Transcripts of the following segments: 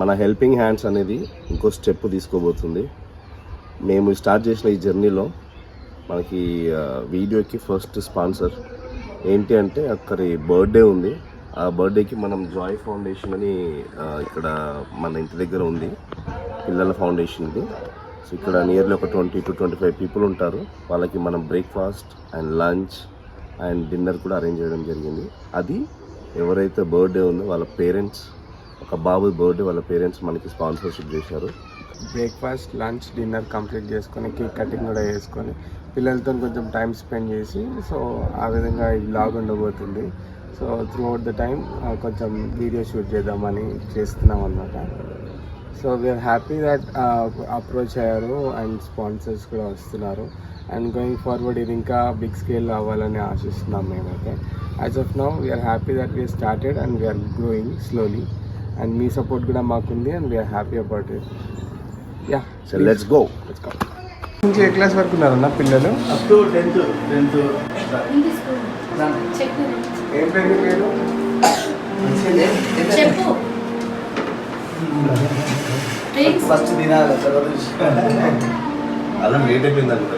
మన helping hands అనేది ఇంకో స్టెప్ తీసుకోబోతుంది. మేము స్టార్ట్ చేసిన ఈ జర్నీలో మనకి వీడియోకి ఫస్ట్ స్పాన్సర్ ఏంటి అంటే అక్కడి బర్త్డే ఉంది. ఆ బర్త్డేకి మనం జాయ్ ఫౌండేషన్ అని ఇక్కడ మన ఇంటి దగ్గర ఉంది. పిల్లల ఫౌండేషన్ది సో ఇక్కడ నియర్లీ ఒక twenty to twenty five people ఉంటారు. వాళ్ళకి మనం breakfast and lunch and dinner కూడా అరేంజ్ చేయడం జరిగింది. అది ఎవరైతే బర్త్డే ఉందో వాళ్ళ పేరెంట్స్ ఒక బాబు బర్త్డే వాళ్ళ పేరెంట్స్ మనకి స్పాన్సర్షిప్ చేశారు. బ్రేక్ఫాస్ట్ లంచ్ డిన్నర్ కంప్లీట్ చేసుకొని కేక్ కటింగ్ కూడా చేసుకొని పిల్లలతో కొంచెం టైం స్పెండ్ చేసి సో ఆ విధంగా ఈ బ్లాగ్ ఉండబోతుంది. So throughout the time కొంచెం వీడియో షూట్ చేద్దామని చేస్తున్నాం అనమాట so we're happy that approach అయ్యారు అండ్ స్పాన్సర్స్ కూడా వస్తున్నారు. అండ్ గోయింగ్ ఫార్వర్డ్ ఇది ఇంకా బిగ్ స్కేల్ అవ్వాలని ఆశిస్తున్నాం మేమైతే. As of now we're happy that we're started and we're growing slowly and me support కూడా మాకుంది and we're happy about it ya so let's go నుంచి ఏ క్లాస్ వరకు ఉన్నారన్న పిల్లలు? అప్ టు టెన్త్ టెన్త్ చెప్పు. ఏం పేరు పేరు? చెప్పు. ఫస్ట్ తర్వాత అలా లేట్ అయిపోయింది అనుకుంటా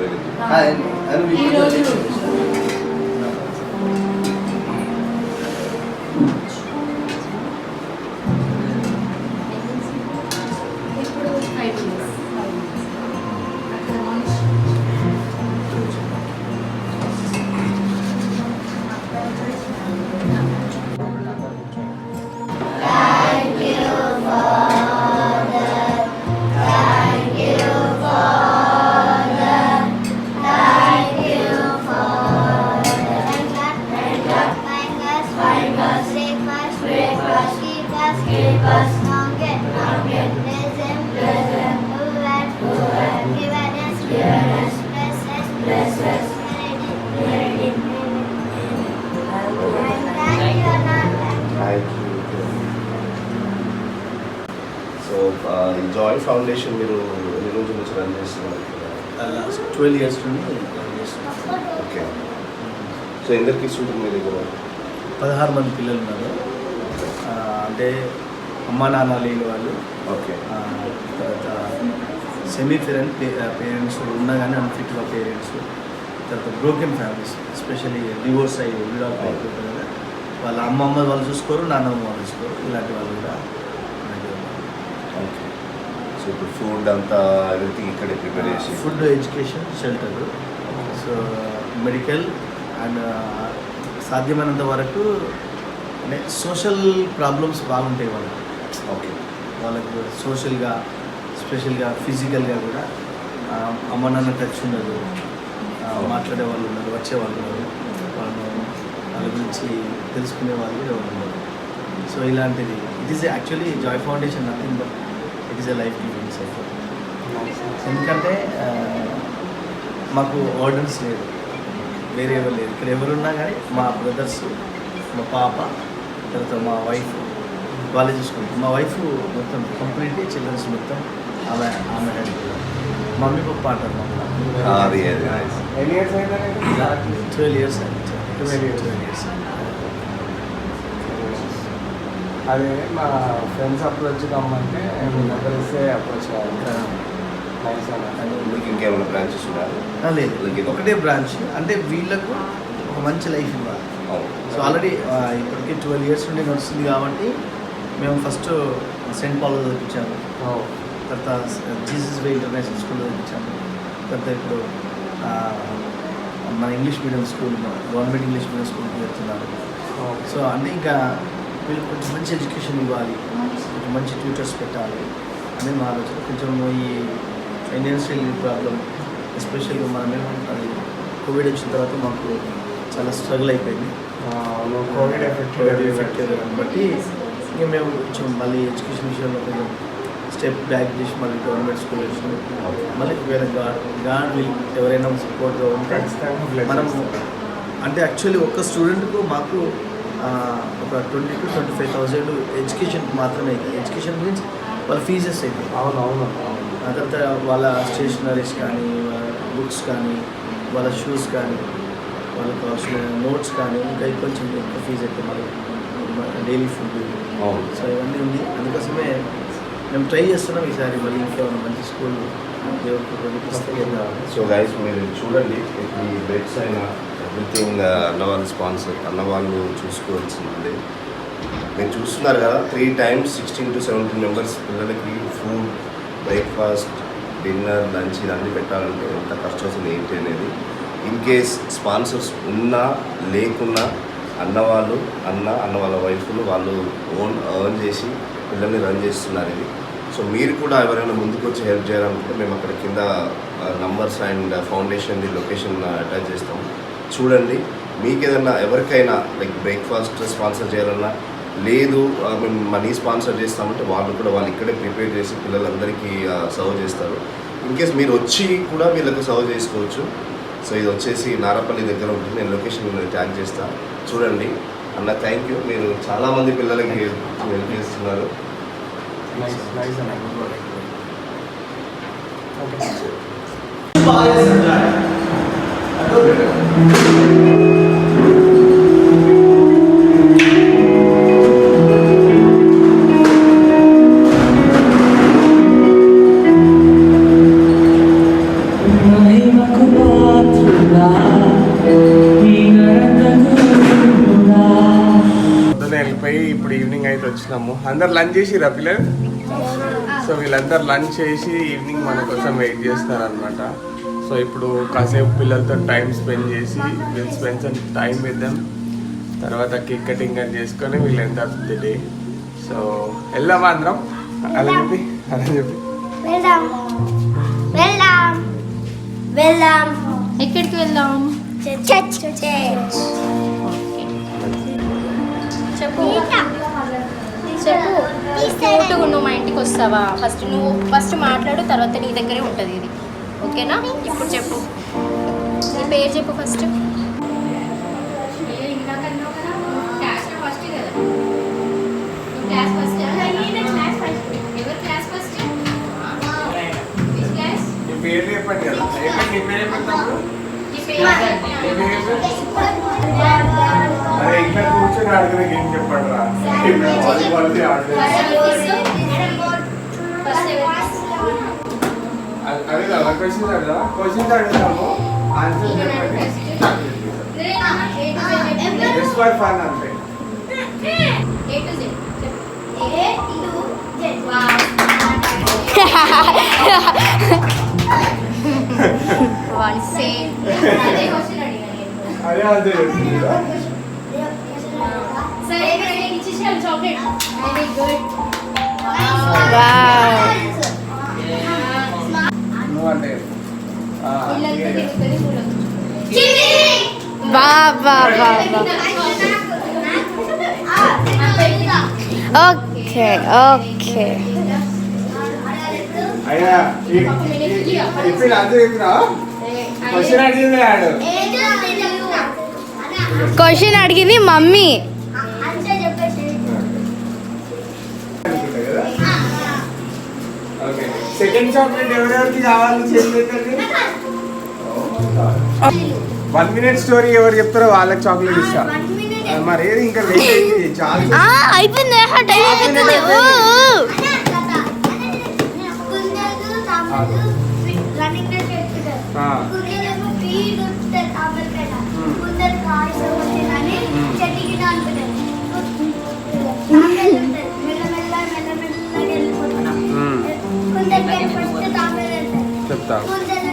ఈ జాయ్ ఫౌండేషన్ మీరు ఎన్ని రోజుల నుంచి రన్ చేస్తున్నారు ట్వెల్వ్ ఇయర్స్ నుండి. ఓకే సో ఎందరికి ఇస్తుంటారు మీ దగ్గర పదహారు మంది పిల్లలు ఉన్నారు అంటే అమ్మా నాన్న లేని వాళ్ళు. ఓకే. సెమీ పేరెంట్ పేరెంట్స్ ఉన్నా కానీ అన్ఫిట్గా పేరెంట్స్ తర్వాత బ్రోకెన్ ఫ్యామిలీస్ ఎస్పెషల్లీ డివోర్స్ అయ్యి విడాల్ అయిపోతారు కదా వాళ్ళ అమ్మమ్మ వాళ్ళు చూసుకోరు నాన్నమ్మ వాళ్ళు చూసుకోరు. ఇలాంటి వాళ్ళు కూడా. ఓకే. సో ఇప్పుడు ఫుడ్ అంతా ఎవ్రీథింగ్ ఇక్కడే ప్రిపేర్ చేసి food education shelter so medical and సాధ్యమైనంత వరకు అంటే సోషల్ ప్రాబ్లమ్స్ బాగుంటాయి వాళ్ళకి. ఓకే వాళ్ళకు సోషల్గా స్పెషల్గా ఫిజికల్గా కూడా అమ్మ నాన్న టచ్ ఉండదు. మాట్లాడే వాళ్ళు ఉన్నారు వచ్చే వాళ్ళు ఉన్నారు వాళ్ళు వాళ్ళ గురించి తెలుసుకునే వాళ్ళు కూడా ఉన్నారు సో ఇలాంటిది. It is actually Joy Foundation nothing but it is a life giving cipher ఎందుకంటే మాకు ఆర్డర్స్ లేదు. వేరే ఎవరు లేదు. ఇక్కడ ఎవరున్నా కానీ మా బ్రదర్స్ మా పాప తర్వాత మా వైఫ్ వాళ్ళే చూసుకుంటారు మా వైఫ్ మొత్తం కంప్లీట్లీ చిల్డ్రన్స్ మొత్తం ఆమె ఆమె మమ్మీ పప్ప అంటారు ట్వెల్వ్ ఇయర్స్. ట్వెల్వ్ ఇయర్స్ అదే. మా ఫ్రెండ్స్ అప్రోచ్ కమ్మంటే నెంబర్ ఇస్తే అప్రోచ్ ఇంకేమైనా బ్రాంచెస్ లేదు. ఒకటే బ్రాంచ్ అంటే వీళ్ళకు ఒక మంచి లైఫ్ ఇవ్వాలి. సో ఆల్రెడీ ఇప్పటికి ట్వెల్వ్ ఇయర్స్ నుండి నడుస్తుంది కాబట్టి మేము ఫస్ట్ సెంట్ పాల్ చదివించాము. తర్వాత జీసస్ వే ఇంటర్నేషనల్ స్కూల్లో చదివించాము. తర్వాత ఇప్పుడు మన English medium school government English medium స్కూల్కి వెళ్తున్నారు సో అన్నీ ఇంకా వీళ్ళకి కొంచెం మంచి ఎడ్యుకేషన్ ఇవ్వాలి. కొంచెం మంచి ట్యూటర్స్ పెట్టాలి. అని మా ఆలోచన. కొంచెం ఈ ఫైనాన్షియల్ ప్రాబ్లం ఎస్పెషల్గా మనమేమో అది కోవిడ్ వచ్చిన తర్వాత మాకు చాలా స్ట్రగుల్ అయిపోయింది. కోవిడ్ ఎఫెక్ట్ ఎఫెక్ట్ బట్టి ఇంకా మేము కొంచెం మళ్ళీ ఎడ్యుకేషన్ విషయంలో కొంచెం స్టెప్ బ్యాక్ చేసి మళ్ళీ గవర్నమెంట్ స్కూల్ వచ్చినాం. మళ్ళీ వేరే గాడ్ గాడ్ విల్ ఎవరైనా సపోర్ట్గా ఉంటే మనం అంటే యాక్చువల్లీ ఒక్క స్టూడెంట్కు మాకు ఒక twenty to twenty five thousand education మాత్రమే అవుతుంది ఎడ్యుకేషన్ మీన్స్ వాళ్ళ ఫీజెస్ అవుతాయి అవును అవును ఆ తర్వాత వాళ్ళ స్టేషనరీస్ కానీ వాళ్ళ బుక్స్ కానీ వాళ్ళ షూస్ కానీ వాళ్ళకి కావాల్సిన నోట్స్ కానీ ఇంకా కొంచెం ఎక్కువ ఫీజు అయితే మళ్ళీ. డైలీ ఫుడ్ సో ఇవన్నీ ఉంది. అందుకోసమే మేము ట్రై చేస్తున్నాం ఈసారి మళ్ళీ ఇంకా మంచి స్కూల్ సో గైస్ మీరు చూడండి ఈ బెడ్స్ అయినా ఎవ్రీథింగ్ అన్నవాళ్ళు స్పాన్సర్ అన్నవాళ్ళు చూసుకోవాల్సింది. మీరు చూస్తున్నారు కదా three times sixteen to seventeen members పిల్లలకి ఫుడ్ బ్రేక్ఫాస్ట్ డిన్నర్ లంచ్ ఇవన్నీ పెట్టాలంటే ఎంత ఖర్చు అవుతుంది ఏంటి అనేది. ఇన్ కేస్ స్పాన్సర్స్ ఉన్నా లేకున్నా అన్నవాళ్ళు అన్న అన్న వాళ్ళ వైఫ్లు వాళ్ళు ఓన్ ఎర్న్ చేసి పిల్లల్ని రన్ చేస్తున్నారు ఇది. సో మీరు కూడా ఎవరైనా ముందుకు వచ్చి హెల్ప్ చేయాలనుకుంటే మేము అక్కడ కింద numbers and foundation location attach చేస్తాం. చూడండి మీకు ఏదైనా ఎవరికైనా లైక్ బ్రేక్ఫాస్ట్ స్పాన్సర్ చేయాలన్నా లేదు మేము మనీ స్పాన్సర్ చేస్తామంటే వాళ్ళు కూడా వాళ్ళు ఇక్కడే ప్రిపేర్ చేసి పిల్లలందరికీ సర్వ్ చేస్తారు. ఇన్ కేస్ మీరు వచ్చి కూడా వీళ్ళకి సర్వ్ చేసుకోవచ్చు. సో ఇది వచ్చేసి నారపల్లి దగ్గర ఉంటుంది. నేను లొకేషన్ ట్యాగ్ చేస్తా. చూడండి. అన్న థ్యాంక్ యూ మీరు చాలామంది పిల్లలకి హెల్ప్ చేస్తున్నారు. నైస్ నైస్ అన్న. ఓకే అందరు లంచ్ చేసిరా పిల్లలు? సో వీళ్ళందరూ లంచ్ చేసి ఈవినింగ్ మన కోసం వెయిట్ చేస్తారనమాట సో ఇప్పుడు కాసేపు పిల్లలతో టైం స్పెండ్ చేసి will spend some time with తర్వాత కేక్ కటింగ్ అని చేసుకొని వీళ్ళు ఎంత ది డే. సో వెళ్దామా అందరం? అలా చెప్పి అలా చెప్పి. వెళ్దాం. వెళ్దాం. వెళ్దాం. ఎక్కడికి వెళ్దాం? చెప్పు. చెప్పు. క్యూట్గా నువ్వు మా ఇంటికి వస్తావా? ఫస్ట్ నువ్వు ఫస్ట్ మాట్లాడు తర్వాత నీ దగ్గరే ఉంటుంది ఇది. ఓకేనా? ఇప్పుడు చెప్పు. నీ పేరు చెప్పు ఫస్ట్. పేరు చెప్పండి కదా ఏంటి నీ పేరు చెప్పండి. అరే ఇక్కడ కూర్చొని ఆడుకునే గేమ్ చెప్పండి రా వాలీబాల్ ఆడుకునే అదే కదా క్వశ్చన్స్ అడుగుదా క్వశ్చన్స్ అడుగుతాము ఆన్సర్ చెప్పండి జస్ట్ ఫర్ ఫన్ అంతే వన్ సే అదే చాక్లెట్ వెరీ గుడ్ బా బా బా బా ఓకే ఓకే అయ్యా ఇప్పుడు ఆన్సర్ చెప్పినా క్వశ్చన్ అడిగింది ఆడు క్వశ్చన్ అడిగింది మమ్మీ. సెకండ్ చాక్లెట్ ఎవరెవరికి కావాలి వన్ మినిట్ స్టోరీ ఎవరు చెప్తారో వాళ్ళకి చాక్లెట్ ఇస్తా. మరి ఏది? ఇంకా వెయిట్ అయింది. చాలా. అయిపోయింది. రన్నింగ్ Так.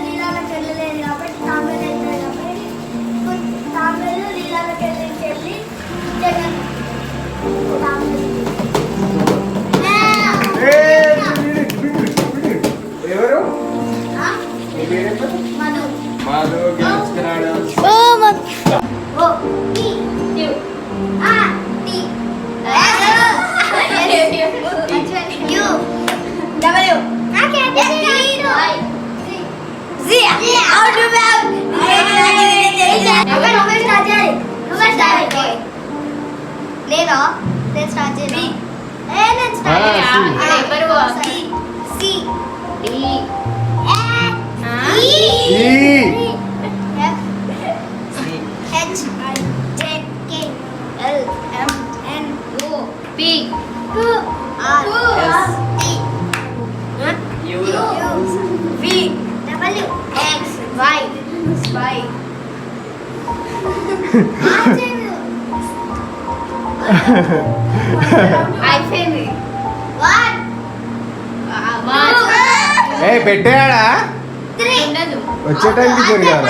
ఏ పెట్టాడా వచ్చేటానికి జరిగారా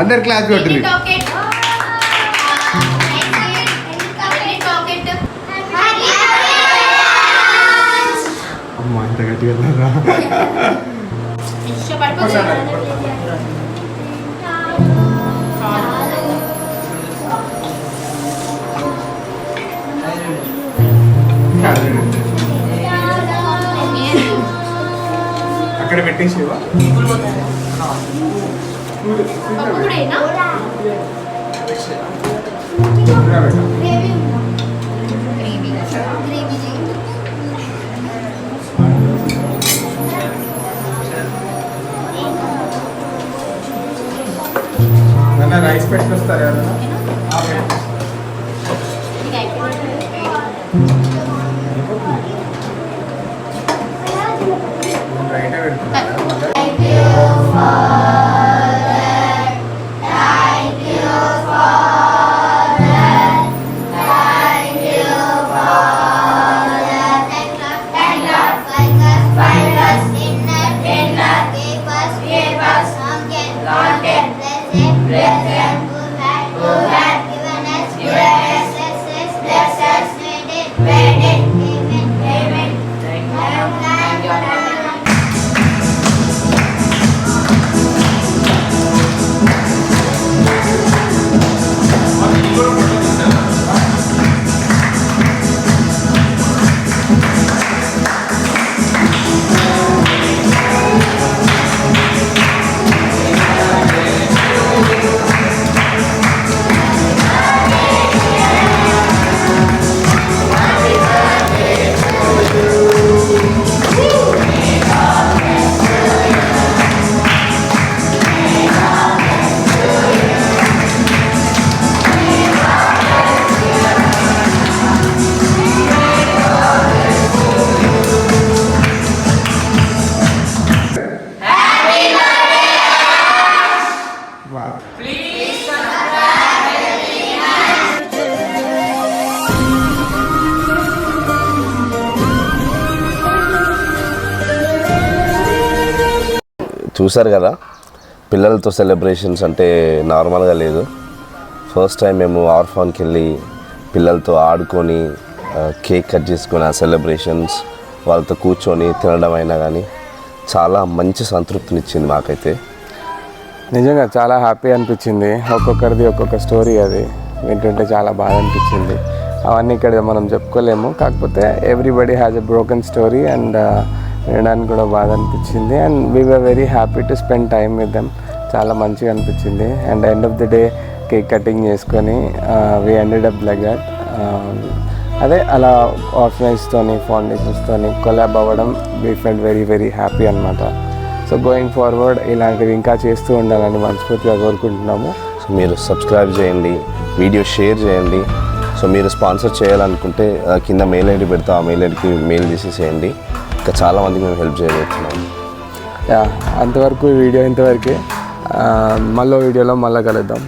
అందరు క్లాస్ కొట్టింది అమ్మ ఇంత గట్టిగా వెళ్ళారా? అక్కడ పెట్టేసివా? అప్పుడేనా రైస్ పెట్టుకొస్తారు కదా చూశారు కదా పిల్లలతో సెలబ్రేషన్స్ అంటే నార్మల్గా లేదు. ఫస్ట్ టైం మేము ఆర్ఫాన్కి వెళ్ళి పిల్లలతో ఆడుకొని కేక్ కట్ చేసుకొని ఆ సెలబ్రేషన్స్ వాళ్ళతో కూర్చొని తినడం అయినా కానీ చాలా మంచి సంతృప్తినిచ్చింది మాకైతే. నిజంగా చాలా హ్యాపీ అనిపించింది. ఒక్కొక్కరిది ఒక్కొక్క స్టోరీ అది. వింటుంటే చాలా బాధ అనిపించింది. అవన్నీ ఇక్కడ మనం చెప్పుకోలేము. కాకపోతే everybody has a broken story and వినడానికి కూడా బాగా అనిపించింది. And we were very happy to spend time with them చాలా మంచిగా అనిపించింది. And end of the day cake cutting చేసుకొని we ended up like that అదే అలా ఆర్ఫనైజ్తోని ఫౌండేషన్స్తోని కొలాబ్ అవ్వడం we felt very very happy అనమాట సో గోయింగ్ ఫార్వర్డ్ ఇలాంటివి ఇంకా చేస్తూ ఉండాలని మనస్ఫూర్తిగా కోరుకుంటున్నాము. సో మీరు సబ్స్క్రైబ్ చేయండి వీడియో షేర్ చేయండి. సో మీరు స్పాన్సర్ చేయాలనుకుంటే కింద మెయిల్ ఐడి పెడతా ఆ మెయిల్ ఐడికి మెయిల్ చేసేసేయండి ఇంకా చాలామందికి మేము హెల్ప్ చేయబోతున్నాం. యా అంతవరకు ఈ వీడియో ఇంతవరకే. మళ్ళీ వీడియోలో మళ్ళీ కలుద్దాం.